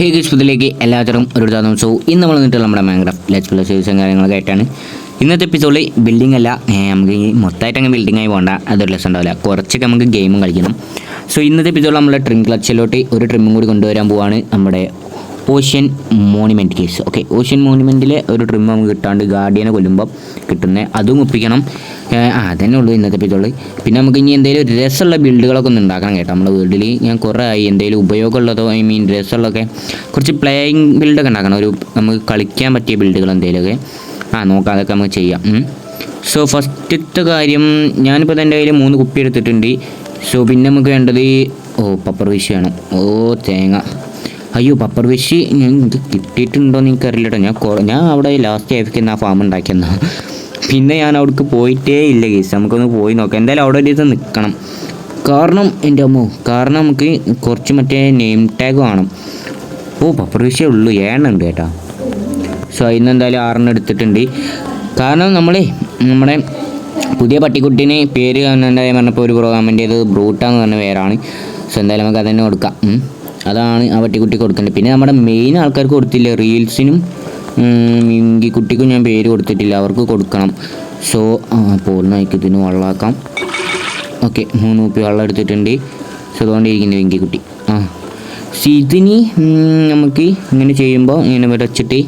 ഹേ ഗിസ്പത്തിലേക്ക് എല്ലാത്തരം ഒരു താമസവും ഇന്ന് നമ്മൾ നിന്നിട്ട് നമ്മുടെ മാങ്ക്രാഫ്റ്റ് ലെറ്റ്സ് പ്ലസ് സീരീസും കാര്യങ്ങളൊക്കെ ആയിട്ടാണ്. ഇന്നത്തെ എപ്പിസോഡിൽ ബിൽഡിംഗ് അല്ല നമുക്ക് മൊത്തമായിട്ട് അങ്ങ് ബിൽഡിംഗ് ആയി പോകണ്ട അതൊരു ലെസ് ഉണ്ടാവില്ല. കുറച്ചൊക്കെ നമുക്ക് ഗെയിമും കളിക്കണം. സോ ഇന്നത്തെ എപ്പിസോഡിൽ നമ്മൾ ട്രിം ക്ലച്ചിലോട്ട് ഒരു ട്രിമ്മും കൂടി കൊണ്ടുവരാൻ പോവാണ് നമ്മുടെ ocean monument case okay ocean മോണിമെന്റിലെ ഒരു ട്രിം നമുക്ക് കിട്ടാണ്ട് ഗാർഡിയനെ കൊല്ലുമ്പോൾ കിട്ടുന്നത് അതും ഒപ്പിക്കണം. ആ അതന്നെ ഉള്ളൂ ഇന്നത്തെ പറ്റുള്ളൂ പിന്നെ നമുക്ക് ഇനി എന്തെങ്കിലും രസമുള്ള ബിൽഡുകളൊക്കെ ഒന്ന് ഉണ്ടാക്കണം കേട്ടോ. നമ്മുടെ വീട്ടിൽ ഞാൻ കുറേ ആയി. എന്തെങ്കിലും ഉപയോഗമുള്ളതോ ഐ മീൻ രസമുള്ളതൊക്കെ കുറച്ച് പ്ലേയിങ് ബിൽഡൊക്കെ ഉണ്ടാക്കണം. ഒരു നമുക്ക് കളിക്കാൻ പറ്റിയ ബിൽഡുകൾ എന്തെങ്കിലുമൊക്കെ ആ നോക്കാം. അതൊക്കെ നമുക്ക് ചെയ്യാം. സോ ഫസ്റ്റത്തെ കാര്യം ഞാനിപ്പോൾ എന്റെ കയ്യിൽ മൂന്ന് കുപ്പി എടുത്തിട്ടുണ്ട്. സോ പിന്നെ നമുക്ക് വേണ്ടത് ഓ പപ്പർ വിഷ് വേണം. ഓ തേങ്ങ. അയ്യോ പപ്പർ വിഷി ഞാൻ ഇത് കിട്ടിയിട്ടുണ്ടോ എന്ന് എനിക്കറിയില്ല കേട്ടോ ഞാൻ ഞാൻ അവിടെ ലാസ്റ്റ് ആയിരിക്കുന്ന ആ ഫാം ഉണ്ടാക്കിയെന്ന. പിന്നെ ഞാൻ അവിടേക്ക് പോയിട്ടേ ഇല്ല കേസ് നമുക്കൊന്ന് പോയി നോക്കാം. എന്തായാലും അവിടെ ഒരു ദിവസം നിൽക്കണം കാരണം എന്റെ അമ്മോ കാരണം നമുക്ക് കുറച്ച് മറ്റേ നെയിം ടാഗ് വേണം. ഓ പപ്പർ ഉള്ളൂ. ഏണ്ണുണ്ട് കേട്ടോ. സോ അതിന് എന്തായാലും ആറെണ്ണം എടുത്തിട്ടുണ്ട്. കാരണം നമ്മളെ നമ്മുടെ പുതിയ പട്ടിക്കുട്ടീനെ പേര് എന്താ പറഞ്ഞപ്പോൾ ഒരു പ്രോഗ്രാമിന്റെ ഇത് ബ്രൂട്ടാന്ന് പറഞ്ഞ പേരാണ്. സോ എന്തായാലും നമുക്ക് അതന്നെ കൊടുക്കാം. അതാണ് ആ പട്ടിക്കുട്ടി കൊടുക്കേണ്ടത്. പിന്നെ നമ്മുടെ മെയിൻ ആൾക്കാർക്ക് കൊടുത്തില്ല റീൽസിനും മിങ്കിക്കുട്ടിക്കും ഞാൻ പേര് കൊടുത്തിട്ടില്ല അവർക്ക് കൊടുക്കണം. സോ പോരുന്ന ഇതിന് വെള്ളമാക്കാം ഓക്കെ മൂന്ന് കുപ്പി വെള്ളം എടുത്തിട്ടുണ്ട്. സോ അതുകൊണ്ടിരിക്കുന്നു വെങ്കിക്കുട്ടി ആ. സോ ഇതിന് നമുക്ക് ഇങ്ങനെ ചെയ്യുമ്പോൾ ഇങ്ങനെ വിടച്ചിട്ട്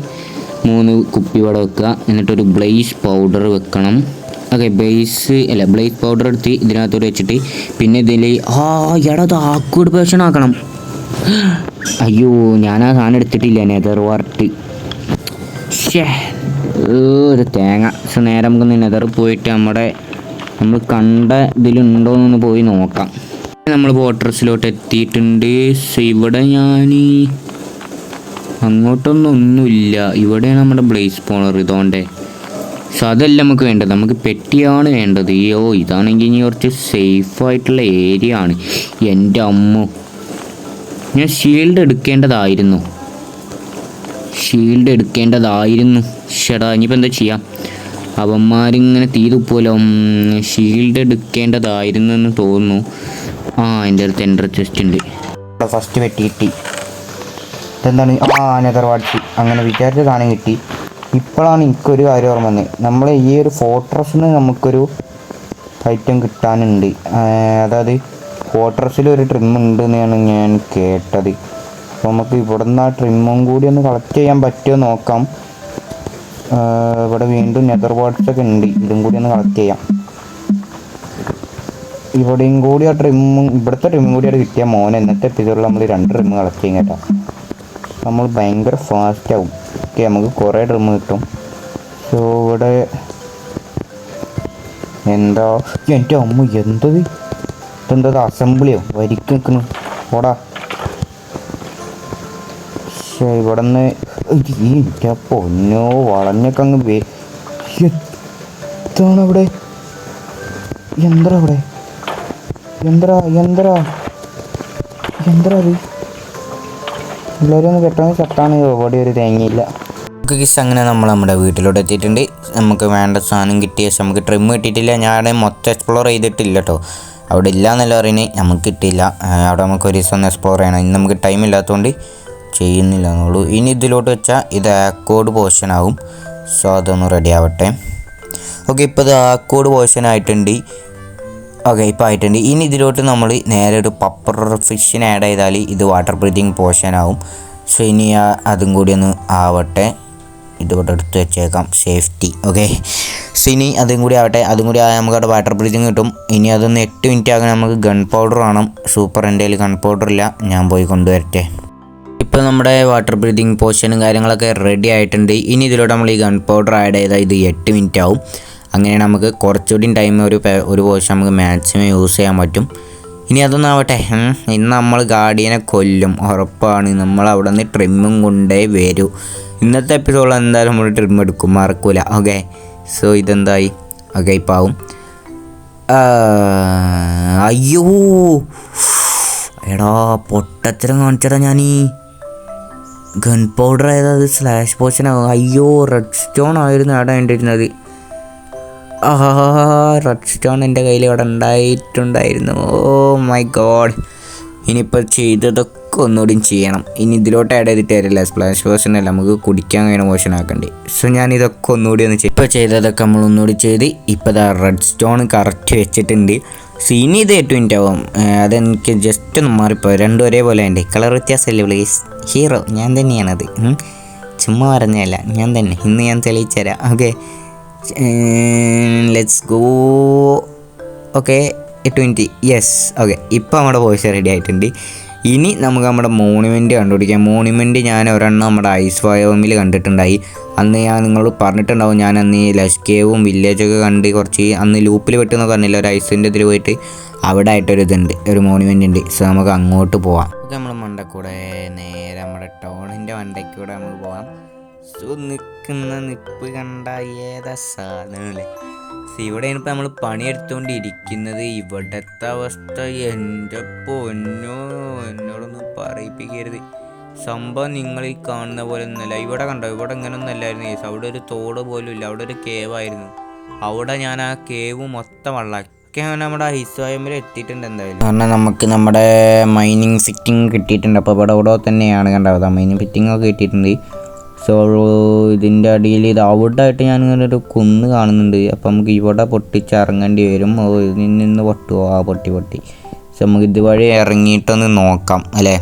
മൂന്ന് കുപ്പി വട വെക്കുക. എന്നിട്ടൊരു ബ്ലേസ് പൗഡർ വെക്കണം. ഓക്കെ ബേസ് അല്ല ബ്ലേസ് പൗഡർ എടുത്ത് ഇതിനകത്തോട്ട് വെച്ചിട്ട് പിന്നെ ഇതിൽ ആ എടാ അത് ആക്കൂഡ് പേഷൻ ആക്കണം. അയ്യോ ഞാൻ ആ സാധനം എടുത്തിട്ടില്ല നെതർ വാർട്ട് ഒരു തേങ്ങ. സോ നേരെ നമുക്ക് നെതർ പോയിട്ട് നമ്മുടെ നമ്മൾ കണ്ട ഇതിലുണ്ടോ എന്നൊന്ന് പോയി നോക്കാം. നമ്മൾ വോട്ടർസിലോട്ട് എത്തിയിട്ടുണ്ട്. ഇവിടെ ഞാൻ അങ്ങോട്ടൊന്നും ഒന്നുമില്ല ഇവിടെയാണ് നമ്മുടെ ബ്ലേസ് പോണർ ഇതോണ്ടേ. സോ അതല്ല നമുക്ക് വേണ്ടത്. നമുക്ക് പെട്ടിയാണ് വേണ്ടത്. അയ്യോ ഇതാണെങ്കിൽ ഇനി കുറച്ച് സേഫ് ആയിട്ടുള്ള ഏരിയ ആണ്. എന്റെ അമ്മ. ഞാൻ ഷീൽഡ് എടുക്കേണ്ടതായിരുന്നു. ഷീൽഡ് എടുക്കേണ്ടതായിരുന്നു. ഷടാ ഇനിയിപ്പോൾ എന്താ ചെയ്യാം? അവന്മാരിങ്ങനെ തീ പോലോ ഷീൽഡ് എടുക്കേണ്ടതായിരുന്നു എന്ന് തോന്നുന്നു. ആ എന്റെ അടുത്ത് എന്റർ ചെസ്റ്റ് ഉണ്ട്. ഫസ്റ്റ് വെട്ടി കിട്ടി. ഇതെന്താണ്? ആ നെതർ വാട്ടി അങ്ങനെ വിചാരിച്ച സാധനം കിട്ടി. ഇപ്പോഴാണ് എനിക്കൊരു കാര്യം ഓർമ്മ വന്നത് നമ്മൾ ഈ ഒരു ഫോട്ടോസിന് നമുക്കൊരു ഐറ്റം കിട്ടാനുണ്ട്. അതായത് ഫോട്ടോസിൽ ഒരു ട്രിം ഉണ്ട് എന്നാണ് ഞാൻ കേട്ടത്. അപ്പോൾ നമുക്ക് ഇവിടെ നിന്ന് ആ ട്രിമ്മും കൂടി ഒന്ന് കളക്ട് ചെയ്യാൻ പറ്റുമോ നോക്കാം. ഇവിടെ വീണ്ടും നെതർ ഒക്കെ ഉണ്ട്. ഇതും കൂടി ഒന്ന് കളക്ട് ചെയ്യാം. ഇവിടെയും കൂടി ആ ട്രിമ്മും ഇവിടുത്തെ ട്രിമ്മും കൂടി അവിടെ കിട്ടിയ മോനെ. ഇന്നത്തെ എപ്പിസോഡിൽ നമ്മൾ രണ്ട് ട്രിമ്മ് കളക്ട് ചെയ്യും കേട്ടോ. നമ്മൾ ഭയങ്കര ഫാസ്റ്റ് ആവും. ഓക്കെ നമുക്ക് കുറേ ട്രിമ്മ് കിട്ടും. സോ ഇവിടെ എന്താ? എന്റെ അമ്മ എന്തത്? ഇതെന്തത് അസംബ്ലിയോ വരിക്ക് നിൽക്കുന്നു ഓടാ പക്ഷേ ഇവിടെ നിന്ന് പൊന്നോ വളഞ്ഞൊക്കെ അങ്ങ് എന്താണ് അവിടെ. എന്താ അവിടെ. യന്ത്ര യന്ത്ര. യന്ത്ര അത് എല്ലാവരും ഒന്ന് പെട്ടെന്ന് ചത്താണ്. ഇവിടെ ഒരു തേങ്ങയില്ല. നമുക്ക് അങ്ങനെ നമ്മൾ നമ്മുടെ വീട്ടിലോട്ട് എത്തിയിട്ടുണ്ട്. നമുക്ക് വേണ്ട സാധനം കിട്ടിയ നമുക്ക് ട്രിം കിട്ടിയിട്ടില്ല. ഞാൻ മൊത്തം എക്സ്പ്ലോർ ചെയ്തിട്ടില്ല കേട്ടോ അവിടെ ഇല്ല എന്നല്ല പറയുന്നത് നമുക്ക് കിട്ടിയില്ല. അവിടെ നമുക്ക് ഒരു ദിവസം ഒന്ന് എക്സ്പ്ലോർ ചെയ്യണം. ഇന്ന് നമുക്ക് ടൈം ഇല്ലാത്തതുകൊണ്ട് ചെയ്യുന്നില്ല എന്നുള്ളൂ ഇനി ഇതിലോട്ട് വെച്ചാൽ ഇത് ആക്കോഡ് പോർഷൻ ആവും. സോ അതൊന്ന് റെഡി ആവട്ടെ. ഓക്കെ ഇപ്പോൾ ഇത് ആക്കോഡ് പോർഷൻ ആയിട്ടുണ്ട്. ഓക്കെ ഇപ്പോൾ ആയിട്ടുണ്ട്. ഇനി ഇതിലോട്ട് നമ്മൾ നേരെ ഒരു പപ്പർ ഫിഷിനെ ആഡ് ചെയ്താൽ ഇത് വാട്ടർ ബ്രീതിങ് പോർഷൻ ആവും. സോ ഇനി അതും കൂടി ഒന്ന് ആവട്ടെ. ഇതുകൂടെ എടുത്ത് വെച്ചേക്കാം. സേഫ്റ്റി ഓക്കെ സോ ഇനി അതും കൂടി ആവട്ടെ. അതും കൂടി ആയാൽ നമുക്ക് അവിടെ വാട്ടർ ബ്രീതിങ് കിട്ടും. ഇനി അതൊന്ന് എട്ട് മിനിറ്റ് ആകാൻ നമുക്ക് ഗൺ പൗഡർ വേണം സൂപ്പർ എന്റെ ഗൺ പൗഡർ ഇല്ല. ഞാൻ പോയി കൊണ്ടുവരട്ടെ. ഇപ്പോൾ നമ്മുടെ വാട്ടർ ബ്രീതിങ് പോഷനും കാര്യങ്ങളൊക്കെ റെഡി ആയിട്ടുണ്ട്. ഇനി ഇതിലൂടെ നമ്മൾ ഈ ഗൺ പൗഡർ ആഡ് ചെയ്താൽ ഇത് എട്ട് മിനിറ്റ് ആവും. അങ്ങനെ നമുക്ക് കുറച്ചുകൂടി ടൈം ഒരു ഒരു പോഷൻ നമുക്ക് മാക്സിമം യൂസ് ചെയ്യാൻ പറ്റും. ഇനി അതൊന്നും ആവട്ടെ ഇന്ന് നമ്മൾ ഗാർഡിയനെ കൊല്ലും. ഉറപ്പാണ്. നമ്മൾ അവിടെ നിന്ന് ട്രിമ്മും കൊണ്ടേ വരൂ. ഇന്നത്തെ എപ്പിസോഡിൽ എന്തായാലും നമ്മൾ ട്രിം എടുക്കും. മറക്കൂല. ഓക്കെ സോ ഇതെന്തായി? ഓക്കെ ഇപ്പം ആവും. ആ, അയ്യോ! എടാ പൊട്ടത്തരം കാണിച്ചടാ ഞാനീ. ഗൺ പൗഡർ ഏതാത് സ്ലാഷ് പോഷനാകും അയ്യോ റെഡ് സ്റ്റോൺ ആയിരുന്നു അവിടെ വേണ്ടിയിരുന്നത് ആഹാ റെഡ് സ്റ്റോൺ എന്റെ കയ്യിൽ ഇവിടെ ഉണ്ടായിട്ടുണ്ടായിരുന്നു. Oh my God. ഇനിയിപ്പോൾ ചെയ്തതൊക്കെ ഒന്നുകൂടി ചെയ്യണം. ഇനി ഇതിലോട്ട് ആഡ് ചെയ്തിട്ട് തരില്ല സ്പ്ലാഷ് പോഷൻ അല്ല നമുക്ക് കുടിക്കാൻ കഴിയുന്ന മോഷൻ ആക്കണ്ടേ. സോ ഞാൻ ഇതൊക്കെ ഒന്നുകൂടി ഒന്ന് ചെയ്യും ഇപ്പോൾ ചെയ്തതൊക്കെ നമ്മൾ ഒന്നുകൂടി ചെയ്ത് ഇപ്പോൾ റെഡ് സ്റ്റോൺ കറക്റ്റ് വെച്ചിട്ടുണ്ട്. സോ ഇനി ഇത് ഏറ്റവും മിനിറ്റ് ആവും. അതെനിക്ക് ജസ്റ്റ് ഒന്ന് മാറിപ്പോയി. രണ്ടും ഒരേപോലെ ഉണ്ട്. കളർ വ്യത്യാസമല്ലേ പ്ലീസ് ഹീറോ ഞാൻ തന്നെയാണത്. ചുമ്മാ പറഞ്ഞതല്ല ഞാൻ തന്നെ. ഇന്ന് ഞാൻ തെളിയിച്ചു തരാം okay let's go okay twenty yes okay ഇപ്പോൾ നമ്മുടെ വോയിസ് റെഡി ആയിട്ടുണ്ട്. ഇനി നമുക്ക് നമ്മുടെ മോണുമെന്റ് കണ്ടുപിടിക്കാം. മോണുമെന്റ് ഞാൻ ഒരെണ്ണം നമ്മുടെ ഐസ് വയോമിൽ കണ്ടിട്ടുണ്ടായി. അന്ന് ഞാൻ നിങ്ങളോട് പറഞ്ഞിട്ടുണ്ടാവും. ഞാൻ അന്ന് ഈ ലഷ്കേവും വില്ലേജൊക്കെ കണ്ട് കുറച്ച് അന്ന് ലൂപ്പിൽ പെട്ടെന്ന് പറഞ്ഞില്ല? ഒരു ഐസിന്റെ ഇതിൽ പോയിട്ട് അവിടെ ആയിട്ടൊരു ഇതുണ്ട്. ഒരു മോണുമെന്റ് ഉണ്ട്. സോ നമുക്ക് അങ്ങോട്ട് പോവാം. നമ്മൾ മണ്ടക്കൂടെ നേരെ നമ്മുടെ ടൗണിന്റെ മണ്ടയ്ക്കൂടെ നമ്മൾ പോവാം. നിൽക്കുന്ന നിപ്പ് കണ്ട ഏതാ സാധനമല്ലേ ഇവിടെയാണ് ഇപ്പം നമ്മൾ പണിയെടുത്തുകൊണ്ടിരിക്കുന്നത് ഇവിടുത്തെ അവസ്ഥ. എന്റെ പൊന്നോ എന്നോടൊന്നും പറയിപ്പിക്കരുത്. സംഭവം നിങ്ങൾ ഈ കാണുന്ന പോലെ ഒന്നുമല്ല. ഇവിടെ കണ്ടോ? ഇവിടെ ഇങ്ങനെ ഒന്നും അല്ലായിരുന്നു. കേസ് അവിടെ ഒരു തോട് പോലും ഇല്ല. അവിടെ ഒരു കേവായിരുന്നു അവിടെ ഞാൻ ആ കേവ് മൊത്തം വെള്ളമൊക്കെ നമ്മുടെ ഹിസ്വായ്മര് എത്തിയിട്ടുണ്ട് എന്തായാലും. കാരണം നമുക്ക് നമ്മുടെ മൈനിങ് സിറ്റിങ് കിട്ടിയിട്ടുണ്ട്. അപ്പോൾ ഇവിടെ ഇവിടെ തന്നെയാണ് കണ്ടത് മൈനിങ് ഫിറ്റിംഗ് ഒക്കെ കിട്ടിയിട്ടുണ്ട്. സോ ഇതിന്റെ അടിയിൽ ഇത് ഔട്ടായിട്ട് ഞാൻ ഇങ്ങനെ ഒരു കുന്ന് കാണുന്നുണ്ട്. അപ്പം നമുക്ക് ഇവിടെ പൊട്ടിച്ചിറങ്ങേണ്ടി വരും. ഇതിൽ നിന്ന് പൊട്ടുമോ ആ പൊട്ടി പൊട്ടി. സോ നമുക്ക് ഇതുവഴി ഇറങ്ങിയിട്ടൊന്ന് നോക്കാം അല്ലേ?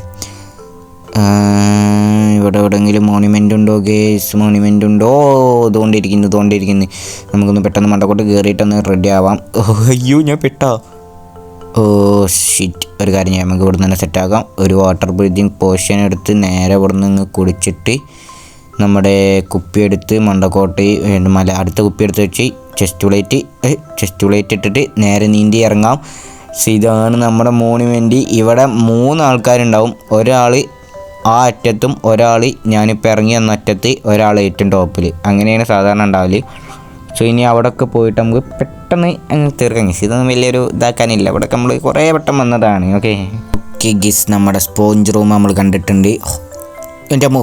ഇവിടെ എവിടെയെങ്കിലും മോണിമെന്റ് ഉണ്ടോ ഗേസ് മോണിമെന്റ് ഉണ്ടോ? ഇതുകൊണ്ടിരിക്കുന്നു ഇതുകൊണ്ടിരിക്കുന്നു. നമുക്കൊന്ന് പെട്ടെന്ന് മണ്ടക്കോട്ട് കയറിയിട്ടൊന്ന് റെഡി ആവാം. അയ്യോ ഞാൻ പെട്ടോ. ഓ ഷിറ്റ് ഒരു കാര്യം ചെയ്യാം. നമുക്ക് ഇവിടെ തന്നെ സെറ്റാക്കാം ഒരു വാട്ടർ ബ്രീതിങ് പോഷൻ എടുത്ത് നേരെ ഇവിടെ നിന്ന് കുടിച്ചിട്ട് നമ്മുടെ കുപ്പിയെടുത്ത് മണ്ടക്കോട്ടി മല അടുത്ത കുപ്പി എടുത്ത് വെച്ച് ചെസ്റ്റ് പ്ലേറ്റ് ചെസ്റ്റ് പ്ലേറ്റ് ഇട്ടിട്ട് നേരെ നീന്തി ഇറങ്ങാം. സോ ഇതാണ് നമ്മുടെ മോണുമെന്റ് ഇവിടെ മൂന്ന് ആൾക്കാരുണ്ടാവും. ഒരാൾ ആ അറ്റത്തും ഒരാൾ ഞാനിപ്പോൾ ഇറങ്ങി വന്ന അറ്റത്ത് ഒരാൾ ഏറ്റവും ടോപ്പിൽ അങ്ങനെയാണ് സാധാരണ ഉണ്ടാവൽ. സോ ഇനി അവിടെയൊക്കെ പോയിട്ട് നമുക്ക് പെട്ടെന്ന് അങ്ങ് തീർക്കാം. ഗിസ് ഇതൊന്നും വലിയൊരു ഇതാക്കാനില്ല. ഇവിടെ നമ്മൾ കുറേ വട്ടം വന്നതാണ്. ഓക്കെ ഓക്കെ ഗിസ് നമ്മുടെ സ്പോഞ്ച് റൂം നമ്മൾ കണ്ടിട്ടുണ്ട്. എന്റെ അമ്മോ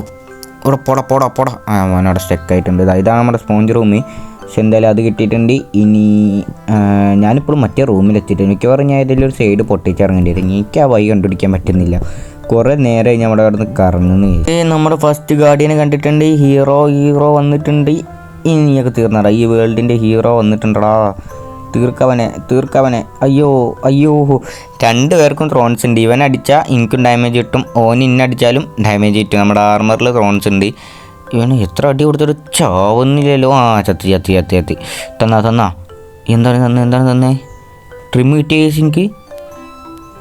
ഇവിടെ പോടാ പോടാ പോടാ. ആ അവനവിടെ സ്റ്റക്ക് ആയിട്ടുണ്ട്. ഇതാ ഇതാണ് നമ്മുടെ സ്പോഞ്ച് റൂം പക്ഷെ എന്തായാലും അത് കിട്ടിയിട്ടുണ്ട്. ഇനി ഞാനിപ്പോഴും മറ്റേ റൂമിലെത്തിയിട്ട് മിക്കവാറും ഞാൻ ഇതിലൊരു സൈഡ് പൊട്ടിച്ചിറങ്ങേണ്ടി വരും. എനിക്ക് ആ വഴി കണ്ടുപിടിക്കാൻ പറ്റുന്നില്ല. കുറേ നേരമായി ഞാൻ അവിടെ കിടന്ന് കറങ്ങുന്നു. നമ്മുടെ ഫസ്റ്റ് ഗാർഡിയനെ കണ്ടിട്ടുണ്ട്. ഹീറോ ഹീറോ വന്നിട്ടുണ്ട്. ഇനിയൊക്കെ തീർന്നടാ. ഈ വേൾഡിന്റെ ഹീറോ വന്നിട്ടുണ്ടടാ. തീർക്കവനെ തീർക്കവനെ. അയ്യോ അയ്യോ. രണ്ട് പേർക്കും ത്രോൺസ് ഉണ്ട്. ഇവൻ അടിച്ചാൽ എനിക്കും ഡാമേജ് കിട്ടും. ഓൻ ഇന്നടിച്ചാലും ഡാമേജ് കിട്ടും. നമ്മുടെ ആർമറിൽ ത്രോൺസ് ഉണ്ട്. ഇവന് എത്ര അടി കൊടുത്തിട്ട് ചാവുന്നില്ലല്ലോ. ആ ചത്തി ചത്തി ചത്തി ചത്തി. തന്നാ തന്നാ. എന്താണ് തന്നെ എന്താണ് തന്നെ? ട്രിം കിട്ടിയ എനിക്ക്?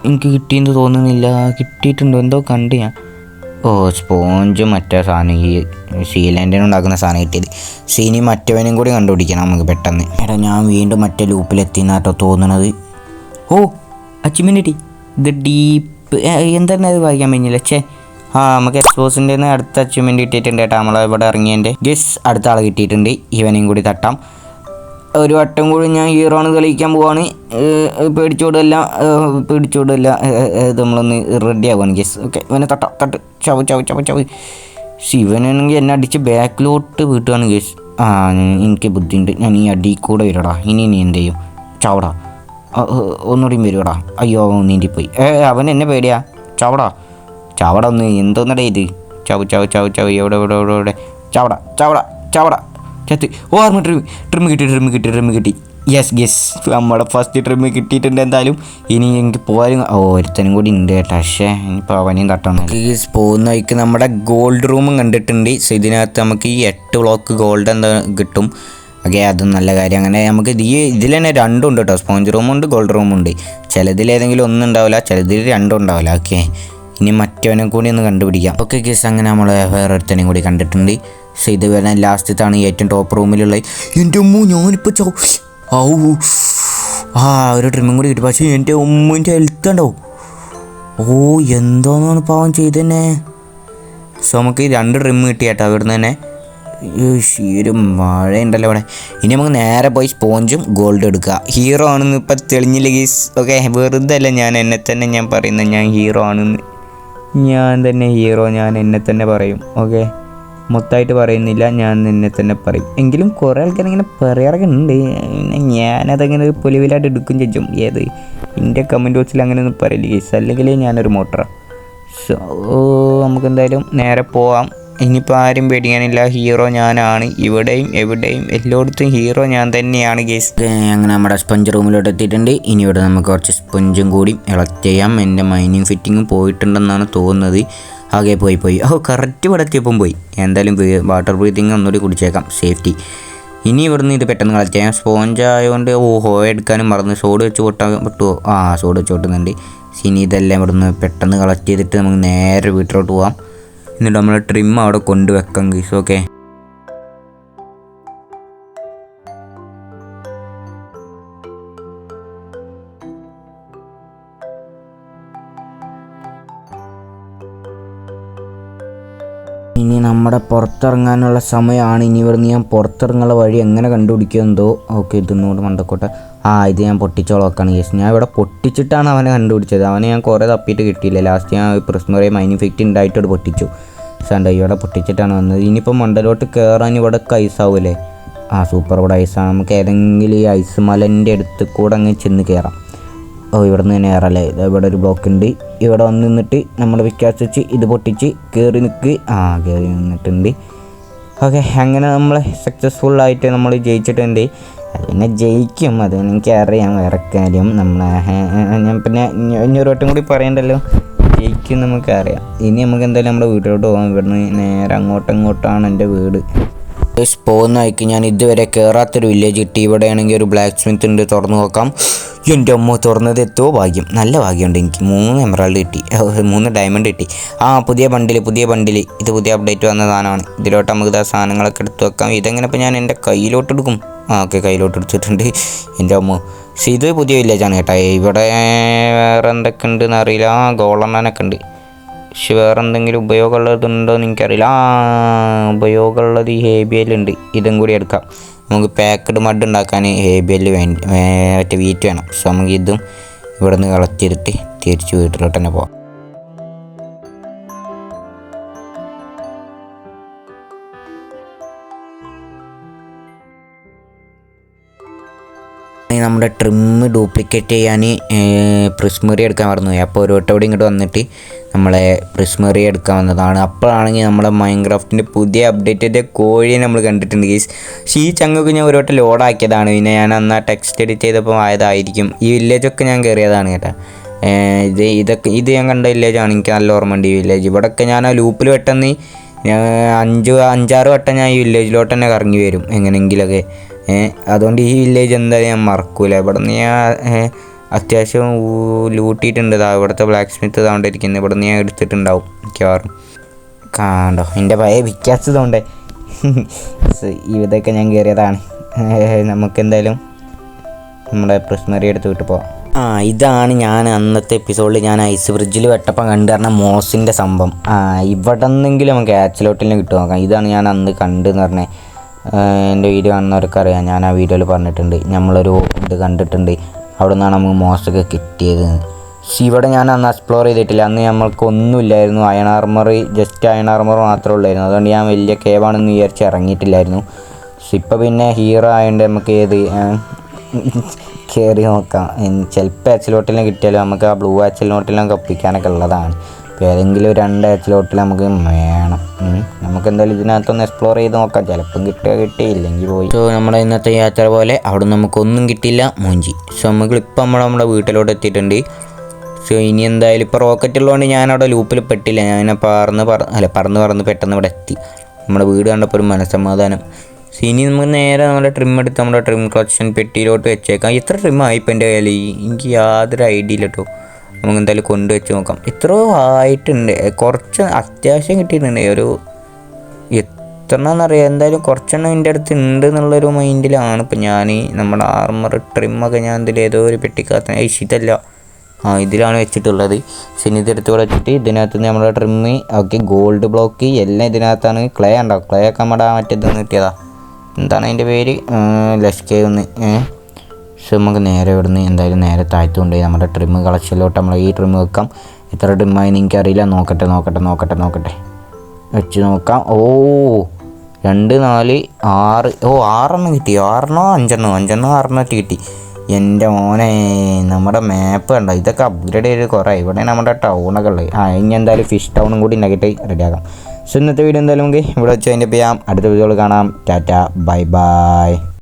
എനിക്ക് കിട്ടിയെന്ന് തോന്നുന്നില്ല. കിട്ടിയിട്ടുണ്ടോ? എന്തോ കണ്ട് ഞാൻ. ഓ സ്പോഞ്ചും മറ്റേ സാധനം ഈ സീലാൻഡിന് ഉണ്ടാക്കുന്ന സാധനം കിട്ടിയത്. സീനി മറ്റവനും കൂടി കണ്ടുപിടിക്കണം നമുക്ക് പെട്ടെന്ന്. എടാ ഞാൻ വീണ്ടും മറ്റേ ലൂപ്പിലെത്തി എന്നാട്ടോ തോന്നണത്. ഓ അച്ചീവ്മെന്റ് കിട്ടി ഇത് ഡീപ്പ് എന്താണ് അത് വായിക്കാൻ കഴിഞ്ഞില്ല ഛേ. ആ നമുക്ക് എക്സ്പോസിന്റെ അടുത്ത അച്ചീവ്മെന്റ് കിട്ടിയിട്ടുണ്ട് കേട്ടോ. നമ്മളെ ഇവിടെ ഇറങ്ങിയതിന്റെ ഗസ് അടുത്ത ആൾ കിട്ടിയിട്ടുണ്ട്. ഇവനെയും കൂടി തട്ടാം. ഒരു വട്ടം കൂടി ഞാൻ ഹീറോണ് കളിക്കാൻ പോവാണ്. പേടിച്ചോടല്ല പേടിച്ചോടല്ല നമ്മളൊന്ന് റെഡി ആവുകയാണ് ഗസ് ഓക്കെ ഇവനെ തട്ട തട്ട് ചവ് ചവ് ചവ് ചവ്. ശിവനാണെങ്കിൽ എന്നെ അടിച്ച് ബാക്കിലോട്ട് വീട്ടുകയാണ് ഗസ് ആ എനിക്ക് ബുദ്ധിയുണ്ട്. ഞാൻ ഈ അടി കൂടെ വരടാ. ഇനി നീ എന്ത് ചെയ്യും? ചവടാ. ഒന്നുകൂടി വരുവാടാ. അയ്യോ നീന്തി പോയി ഏ അവൻ എന്നെ പേടിയാ. ചവടാ. ചവട ഒന്ന് എന്തോന്നടേ ഇത്? ചവ് ചവ് ചവ് ചവ്. എവിടെ എവിടെ എവിടെ എവിടെ? ചവട ചവട ചവട. ചത്ത് ഓർമ്മ ട്രിം ട്രിം കിട്ടി ട്രിം കിട്ടി ട്രിം കിട്ടി. യെസ് യെസ് നമ്മുടെ ഫസ്റ്റ് ട്രിം കിട്ടിയിട്ടുണ്ട് എന്തായാലും. ഇനി എനിക്ക് ഓ ഒരുത്തനും കൂടി ഉണ്ട് കേട്ടോ. പക്ഷേ ഇനിയിപ്പോൾ അവനെയും തട്ടണം ഗീസ് പോകുന്ന വഴിക്ക് നമ്മുടെ ഗോൾഡ് റൂമും കണ്ടിട്ടുണ്ട്. സോ ഇതിനകത്ത് നമുക്ക് ഈ എട്ട് ബ്ലോക്ക് ഗോൾഡ് എന്താ കിട്ടും. ഓക്കെ അതും നല്ല കാര്യം. അങ്ങനെ നമുക്ക് ഈ ഇതിൽ തന്നെ രണ്ടും ഉണ്ട് കേട്ടോ. സ്പോഞ്ച് റൂമുണ്ട് ഗോൾഡ് റൂമുണ്ട് ചിലതിൽ ഏതെങ്കിലും ഒന്നും ഉണ്ടാവില്ല ചിലതിൽ രണ്ടും ഉണ്ടാവില്ല. ഓക്കെ ഇനി മറ്റവനെ കൂടി ഒന്ന് കണ്ടുപിടിക്കാം. ഓക്കെ കേസ് അങ്ങനെ നമ്മൾ വേറൊരുത്തനെയും കൂടി കണ്ടിട്ടുണ്ട്. പക്ഷേ ഇത് വരെ ലാസ്റ്റത്താണ് ഏറ്റവും ടോപ്പ് റൂമിലുള്ള എന്റെ ഉമ്മ ഞാനിപ്പോൾ ആ ഒരു ട്രിമ്മും കൂടി കിട്ടി. പക്ഷേ എന്റെ ഉമ്മന്റെ ഹെൽത്ത് ഉണ്ടോ? ഓ എന്തോന്നാണ് പാവം ചെയ്തന്നെ സോ നമുക്ക് രണ്ട് ട്രിം കിട്ടി കേട്ടോ അവിടുന്ന് തന്നെ. ഒരു മഴയുണ്ടല്ലോ അവിടെ ഇനി നമുക്ക് നേരെ പോയി സ്പോഞ്ചും ഗോൾഡ് എടുക്കുക ഹീറോ ആണെന്ന് ഇപ്പം തെളിഞ്ഞില്ല ഗീസ് ഓക്കെ വെറുതെ അല്ല ഞാൻ എന്നെ തന്നെ ഞാൻ പറയുന്നത്. ഞാൻ ഹീറോ ആണെന്ന്. ഞാൻ തന്നെ ഹീറോ ഞാൻ എന്നെ തന്നെ പറയും ഓക്കെ മൊത്തമായിട്ട് പറയുന്നില്ല ഞാൻ എന്നെ തന്നെ പറയും. എങ്കിലും കുറേ ആൾക്കാർ ഇങ്ങനെ പറയാറൊക്കെ ഉണ്ട് ഞാനതങ്ങനെ ഒരു പൊലിവിലായിട്ട് എടുക്കും ചേച്ചും ഏത്? എന്റെ കമന്റ് ബോക്സിൽ അങ്ങനെ ഒന്നും പറയില്ല ഗീസ് അല്ലെങ്കിൽ ഞാനൊരു മോട്ടറാണ് സോ നമുക്കെന്തായാലും നേരെ പോവാം. ഇനിയിപ്പോൾ ആരും പേടിക്കാനില്ല. ഹീറോ ഞാനാണ്. ഇവിടെയും എവിടെയും എല്ലായിടത്തും ഹീറോ ഞാൻ തന്നെയാണ് ഗേസ് അങ്ങനെ നമ്മുടെ സ്പഞ്ച് റൂമിലോട്ട് എത്തിയിട്ടുണ്ട്. ഇനി ഇവിടെ നമുക്ക് കുറച്ച് സ്പഞ്ചും കൂടി ഇളക്ട് ചെയ്യാം. എന്റെ മൈനിങ് ഫിറ്റിങ്ങും പോയിട്ടുണ്ടെന്നാണ് തോന്നുന്നത്. ആകെ പോയി പോയി. ഓ കറക്റ്റ് ഇവിടെ എത്തിയപ്പം പോയി. എന്തായാലും വാട്ടർ ബ്രീത്തിങ് ഒന്നുകൂടി കുടിച്ചേക്കാം. സേഫ്റ്റി ഇനി ഇവിടുന്ന് ഇത് പെട്ടെന്ന് കളക്ട് ചെയ്യാം. സ്പോഞ്ച് ആയതുകൊണ്ട് ഓ ഹോ എടുക്കാനും മറന്ന്. സോഡ് വെച്ച് പൊട്ടാൻ പൊട്ടുമോ ആ സോഡ് വെച്ച് പൊട്ടുന്നുണ്ട്. ഇനി ഇതെല്ലാം ഇവിടുന്ന് പെട്ടെന്ന് കളക്ട് ചെയ്തിട്ട് നമുക്ക് നേരെ വീട്ടിലോട്ട് പോവാം. എന്നിട്ട് നമ്മൾ ട്രിം അവിടെ കൊണ്ടുവെക്കാം ഗീസ് ഓക്കെ ഇനി നമ്മുടെ പുറത്തിറങ്ങാനുള്ള സമയമാണ്. ഇനി ഇവിടുന്ന് ഞാൻ പുറത്തിറങ്ങാനുള്ള വഴി എങ്ങനെ കണ്ടുപിടിക്കുമെന്തോ ഓക്കെ ഇതൊന്നുകൂടെ മണ്ടക്കോട്ടെ. ആ ഇത് ഞാൻ പൊട്ടിച്ചോളാക്കാണ് കേസ് ഞാൻ ഇവിടെ പൊട്ടിച്ചിട്ടാണ് അവനെ കണ്ടുപിടിച്ചത്. അവനെ ഞാൻ കുറേ തപ്പിയിട്ട് കിട്ടിയില്ല. ലാസ്റ്റ് ഞാൻ പ്രിസ്മറെ മൈനിഫെക്റ്റ് ഉണ്ടായിട്ടോട് പൊട്ടിച്ചു. സാണ്ട ഇവിടെ പൊട്ടിച്ചിട്ടാണ് വന്നത്. ഇനിയിപ്പോൾ മണ്ടലോട്ട് കയറാൻ ഇവിടെ ഐസാവൂലേ ആ സൂപ്പർ ഇവിടെ ഐസാണ് നമുക്ക് ഏതെങ്കിലും ഈ ഐസ് മലന്റെ അടുത്ത് കൂടെ അങ്ങ് ചെന്ന് കയറാം ഓ ഇവിടെ നിന്ന് തന്നെ കയറല്ലേ ഇവിടെ ഒരു ബ്ലോക്ക് ഉണ്ട്. ഇവിടെ വന്ന് നിന്നിട്ട് നമ്മൾ വിക്കാസ് വെച്ച് ഇത് പൊട്ടിച്ച് കയറി നിൽക്ക് ആ കയറി നിന്നിട്ടുണ്ട്. ഓക്കെ അങ്ങനെ നമ്മൾ സക്സസ്ഫുൾ ആയിട്ട് നമ്മൾ ജയിച്ചിട്ടുണ്ട്. പിന്നെ ജയിക്കും. അത് എനിക്കറിയാം വേറെ കാര്യം നമ്മൾ ഞാൻ പിന്നെ ഇനി- ഇനി ഒരു വട്ടം കൂടി പറയണ്ടല്ലോ? ജയിക്കും നമുക്കറിയാം ഇനി നമുക്ക് എന്തായാലും നമ്മുടെ വീട്ടിലോട്ട് പോകാം. ഇവിടുന്ന് നേരെ അങ്ങോട്ടും ഇങ്ങോട്ടാണ് എന്റെ വീട്. പോകുന്ന വഴിക്ക് ഞാൻ ഇതുവരെ കയറാത്തൊരു വില്ലേജ് കിട്ടി ഇവിടെയാണെങ്കിൽ ഒരു ബ്ലാക്ക് സ്മിത്ത് ഉണ്ട്. തുറന്നു നോക്കാം. എന്റെ അമ്മ തുറന്നത് എത്തോ ഭാഗ്യം. നല്ല ഭാഗ്യമുണ്ട് എനിക്ക്. മൂന്ന് എമറാൾഡ് കിട്ടി. മൂന്ന് ഡയമണ്ട് കിട്ടി. ആ പുതിയ ബണ്ടിൽ പുതിയ ബണ്ടിൽ ഇത് പുതിയ അപ്ഡേറ്റ് വന്ന സാധനമാണ്. ഇതിലോട്ട് നമുക്ക് ഇതാ സാധനങ്ങളൊക്കെ എടുത്ത് വെക്കാം. ഇതെങ്ങനെ ഇപ്പോൾ ഞാൻ എന്റെ കയ്യിലോട്ട് എടുക്കും? ആ ഓക്കെ കയ്യിലോട്ട് എടുത്തിട്ടുണ്ട്. എന്റെ അമ്മ. പക്ഷേ ഇത് പുതിയ വില്ലേജാണ് കേട്ടോ. ഇവിടെ വേറെ എന്തൊക്കെ ഉണ്ടെന്ന് അറിയില്ല. ആ ഗോളണ്ണനൊക്കെ ഉണ്ട്. പക്ഷെ വേറെ എന്തെങ്കിലും ഉപയോഗമുള്ളതുണ്ടോ എന്ന് എനിക്കറിയില്ല. ആ ഉപയോഗമുള്ളത് ഈ ഹേബിയലുണ്ട് ഇതും കൂടി എടുക്കാം. നമുക്ക് പാക്കഡ് മഡ് ഉണ്ടാക്കാൻ ഹേബിയൽ വേണ്ടി മറ്റേ വീറ്റ് വേണം. സോ നമുക്ക് ഇതും ഇവിടെ നിന്ന് കളക്ട് ചെയ്തിട്ട് തിരിച്ച് വീട്ടിലോട്ട് തന്നെ പോവാം. ഇനി നമ്മുടെ ട്രിം ഡ്യൂപ്ലിക്കേറ്റ് ചെയ്യാൻ പ്രിസ്മറി എടുക്കാൻ മറന്നുപോയി അപ്പോൾ ഒരു വട്ടം ഇങ്ങോട്ട് വന്നിട്ട് നമ്മളെ പ്രിസ്മറി എടുക്കാൻ വന്നതാണ്. അപ്പോഴാണെങ്കിൽ നമ്മുടെ മൈൻക്രാഫ്റ്റിന്റെ പുതിയ അപ്ഡേറ്റഡ് കോഴിയെ നമ്മൾ കണ്ടിട്ടുണ്ട് ഗീസ് ഈ ചങ്ങൊക്കെ ഞാൻ ഒരു വട്ടം ലോഡാക്കിയതാണ് പിന്നെ ഞാൻ അന്ന് ആ ടെക്സ്റ്റ് എഡിറ്റ് ചെയ്തപ്പോൾ ആയതായിരിക്കും. ഈ വില്ലേജൊക്കെ ഞാൻ കയറിയതാണ് കേട്ടോ. ഇത് ഇതൊക്കെ ഇത് ഞാൻ കണ്ട വില്ലേജാണ് എനിക്ക് നല്ല ഓർമ്മയുണ്ട് ഈ വില്ലേജ് ഇവിടെയൊക്കെ ഞാൻ ആ ലൂപ്പിൽ പെട്ടെന്ന് അഞ്ച് അഞ്ചാറ് വട്ടം ഞാൻ ഈ വില്ലേജിലോട്ട് തന്നെ കറങ്ങി വരും. എങ്ങനെയെങ്കിലൊക്കെ. അതുകൊണ്ട് ഈ വില്ലേജ് എന്തായാലും ഞാൻ മറക്കൂല. ഇവിടെ നിന്ന് ഞാൻ അത്യാവശ്യം ലൂട്ടിയിട്ടുണ്ട്. ഇതാ ഇവിടുത്തെ ബ്ലാക്ക് സ്മിത്ത് ഇതാണ്ടിരിക്കുന്നത് ഇവിടെ നിന്ന് ഞാൻ എടുത്തിട്ടുണ്ടാവും മിക്കവാറും. കാണ്ടോ? എന്റെ പഴയ വിക്കാസതുകൊണ്ട് ഇതൊക്കെ ഞാൻ കയറിയതാണ്. നമുക്കെന്തായാലും നമ്മുടെ പ്രിസ്മറി എടുത്ത് വിട്ട് പോവാം. ആ ഇതാണ് ഞാൻ അന്നത്തെ എപ്പിസോഡിൽ ഞാൻ ഐസ് ഫ്രിഡ്ജിൽ വെട്ടപ്പം കണ്ടു പറഞ്ഞ മോസിന്റെ സംഭവം. ആ ഇവിടെ നിന്നെങ്കിലും നമുക്ക് ആച്ചിലോട്ടിലും കിട്ടും നോക്കാം. ഇതാണ് ഞാൻ അന്ന് കണ്ടെന്ന് പറഞ്ഞത് എന്റെ വീഡിയോ കാണുന്നവർക്ക് അറിയാം ഞാൻ ആ വീഡിയോയിൽ പറഞ്ഞിട്ടുണ്ട്. നമ്മളൊരു ഇത് കണ്ടിട്ടുണ്ട്. അവിടെ നിന്നാണ് നമുക്ക് മോസ്റ്റൊക്കെ കിട്ടിയത്. പക്ഷെ ഇവിടെ ഞാൻ അന്ന് എക്സ്പ്ലോർ ചെയ്തിട്ടില്ല. അന്ന് നമ്മൾക്ക് ഒന്നുമില്ലായിരുന്നു. അയൺ ജസ്റ്റ് അയൺ ആർമർ മാത്രമേ ഉള്ളായിരുന്നു. അതുകൊണ്ട് ഞാൻ വലിയ കേവാണെന്ന് വിചാരിച്ച് ഇറങ്ങിയിട്ടില്ലായിരുന്നു. പക്ഷെ ഇപ്പോൾ പിന്നെ ഹീറോ ആയതുകൊണ്ട് നമുക്ക് ഏത് കയറി നോക്കാം. ചിലപ്പോൾ ആച്ചിലോട്ടിലും കിട്ടിയാലും? നമുക്ക് ആ ബ്ലൂ ആച്ചിലോട്ടിലും കപ്പിക്കാനൊക്കെ ഉള്ളതാണ്. ഏതെങ്കിലും രണ്ട് ആച്ചിലോട്ടിൽ നമുക്ക് വേണം. നമുക്ക് എന്തായാലും ഇതിനകത്തൊന്ന് എക്സ്പ്ലോർ ചെയ്ത് നോക്കാം. ചിലപ്പം കിട്ടുക കിട്ടിയില്ലെങ്കിൽ പോയി. സോ നമ്മുടെ ഇന്നത്തെ യാത്ര പോലെ അവിടെ നമുക്കൊന്നും കിട്ടിയില്ല മൂഞ്ചി. സോ നമുക്ക് ഇപ്പം നമ്മൾ നമ്മുടെ വീട്ടിലോട്ട് എത്തിയിട്ടുണ്ട്. സോ ഇനി എന്തായാലും ഇപ്പോൾ റോക്കറ്റ് ഉള്ളതുകൊണ്ട് ഞാൻ അവിടെ ലൂപ്പിൽ പെട്ടില്ല. ഞാൻ പറന്ന് പറ അല്ല പറന്ന് പറന്ന് പെട്ടെന്ന് ഇവിടെ എത്തി. നമ്മുടെ വീട് കണ്ടപ്പോൾ ഒരു മനസ്സമാധാനം. സോ ഇനി നമുക്ക് നേരെ നമ്മുടെ ട്രിം എടുത്ത് നമ്മുടെ ട്രിം കളക്ഷൻ പെട്ടിയിലോട്ട് വെച്ചേക്കാം. എത്ര ട്രിം ആയി ഇപ്പം എന്റെ കയ്യിൽ എനിക്ക് യാതൊരു ഐഡിയ ഇല്ല കേട്ടോ നമുക്ക് എന്തായാലും കൊണ്ടുവച്ച് നോക്കാം. ഇത്ര ആയിട്ടുണ്ട്. കുറച്ച് അത്യാവശ്യം കിട്ടിയിട്ടുണ്ട്. ഒരു എത്രണ്ണമെന്നറിയാം എന്തായാലും കുറച്ചെണ്ണം എന്റെ അടുത്ത് ഉണ്ട് എന്നുള്ളൊരു മൈൻഡിലാണ് ഇപ്പം ഞാൻ. നമ്മുടെ ആർമർ ട്രിമ്മൊക്കെ ഞാൻ ഇതിൽ ഏതോ ഒരു പെട്ടിക്കകത്ത് ഇതല്ല ആ ഇതിലാണ് വെച്ചിട്ടുള്ളത്. ഇനി ഇതെടുത്ത് വെച്ചിട്ട് ഇതിനകത്ത് നിന്ന് നമ്മുടെ ട്രിമ്മ് ഓക്കെ ഗോൾഡ് ബ്ലോക്ക് എല്ലാം ഇതിനകത്താണ്. ക്ലേ ഉണ്ടാവും ക്ലേ ഒക്കെ നമ്മുടെ മറ്റേതെന്ന് കിട്ടിയതാണ് എന്താണ് അതിന്റെ പേര്? ലഷ്കേ ഒന്ന് പക്ഷെ നമുക്ക് നേരെ ഇവിടുന്ന് എന്തായാലും നേരെ താഴ്ത്തു കൊണ്ടുപോയി നമ്മുടെ ട്രിമ്മ് കളക്ഷനിലോട്ട് നമ്മൾ ഈ ട്രിമ്മ് വെക്കാം. എത്ര ട്രിമ്മായെന്ന് എനിക്കറിയില്ല. നോക്കട്ടെ നോക്കട്ടെ നോക്കട്ടെ നോക്കട്ടെ. വെച്ച് നോക്കാം. ഓ രണ്ട് നാല് ആറ്. ഓ ആറെണ്ണം കിട്ടി. ആറെണ്ണോ അഞ്ചെണ്ണോ? അഞ്ചെണ്ണോ ആറെണ്ണോ കിട്ടി. എന്റെ മോനെ നമ്മുടെ മാപ്പ് കണ്ടോ? ഇതൊക്കെ അപ്ഗ്രേഡ് ചെയ്ത് കുറേ. ഇവിടെ നമ്മുടെ ടൗണൊക്കെ ഉള്ളത്. ആ ഇനി എന്തായാലും ഫിഷ് ടൗണും കൂടി ഉണ്ടാക്കിയിട്ട് റെഡിയാക്കാം സോ ഇന്നത്തെ വീഡിയോ എന്തായാലും നമുക്ക് ഇവിടെ വെച്ച് അതിന്റെ ചെയ്യാം. അടുത്ത വീഡിയോകൾ കാണാം. ടാറ്റ ബൈ ബൈ.